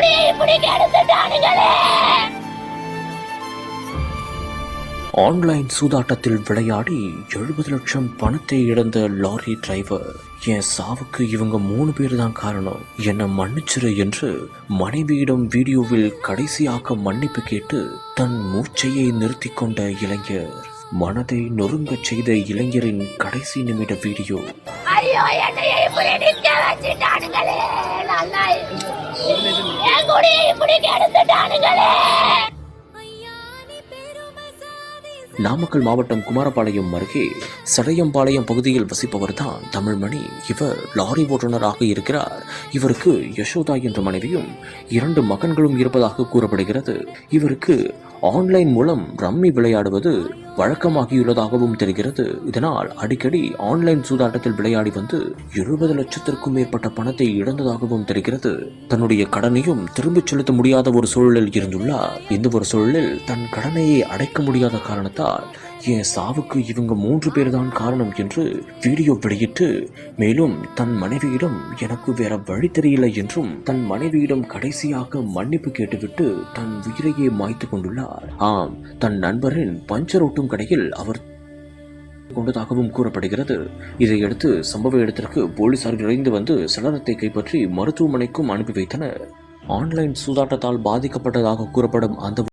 குடியை இப்படி கெடுத்துட்டானுங்களே ஆன்லைன் சூதாட்டத்தில் விளையாடி எழுபது லட்சம் பணத்தை இழந்த லாரி டிரைவர். என் சாவுக்கு இவங்க மூணு பேர் தான் காரணம். என்னை மன்னிச்சிரு என்று மனைவியிடம் வீடியோவில் கடைசியாக மன்னிப்பு கேட்டு தன் மூச்சையை நிறுத்திக் கொண்ட இளைஞர். மனதை நொறுங்கச் செய்த இளைஞரின் கடைசி நிமிட வீடியோ. ஐயோ என்னைய இப்படி நிக்க வச்சுட்டானுங்களே நல்லா என் குடியை இப்படி கெடுத்துட்டானுங்களே நாமக்கல் மாவட்டம் குமாரபாளையம் அருகே சடையம்பாளையம் பகுதியில் வசிப்பவர் தான் தமிழ்மணி. இவர் லாரி ஓட்டுநராக இருக்கிறார். இவருக்கு யசோதா என்ற மனைவியும் இரண்டு மகன்களும் இருப்பதாக கூறப்படுகிறது. இவருக்கு ஆன்லைன் மூலம் ரம்மி விளையாடுவது வழக்கமாகியுள்ளதாகவும் தெரிகிறது. இதனால் அடிக்கடி ஆன்லைன் சூதாட்டத்தில் விளையாடி வந்து எழுபது லட்சத்திற்கும் மேற்பட்ட பணத்தை இழந்ததாகவும் தெரிகிறது. தன்னுடைய கடனையும் திரும்பிச் செலுத்த முடியாத ஒரு சூழலில் இருந்துள்ளார். இந்த ஒரு சூழலில் தன் கடனையை அடைக்க முடியாத காரணத்தால் என் சாவுக்கு இவங்க மூன்று பேர் தான் காரணம் என்று வீடியோ வெளியிட்டு மேலும் தன் மனைவியிடம் எனக்கு வேற வழி தெரியல என்றும் தன் மனைவியிடம் கடைசியாக மன்னிப்பு கேட்டுவிட்டு தன் உயிரையே மாய்த்து கொண்டுள்ளார். ஆம் தன் நண்பரின் பஞ்சர் ஓட்டும் கடையில் அவர் கொண்டதாகவும் கூறப்படுகிறது. இதையடுத்து சம்பவ இடத்திற்கு போலீசார் விரைந்து வந்து சடலத்தை கைப்பற்றி மருத்துவமனைக்கும் அனுப்பி வைத்தனர். ஆன்லைன் சூதாட்டத்தால் பாதிக்கப்பட்டதாக கூறப்படும் அந்த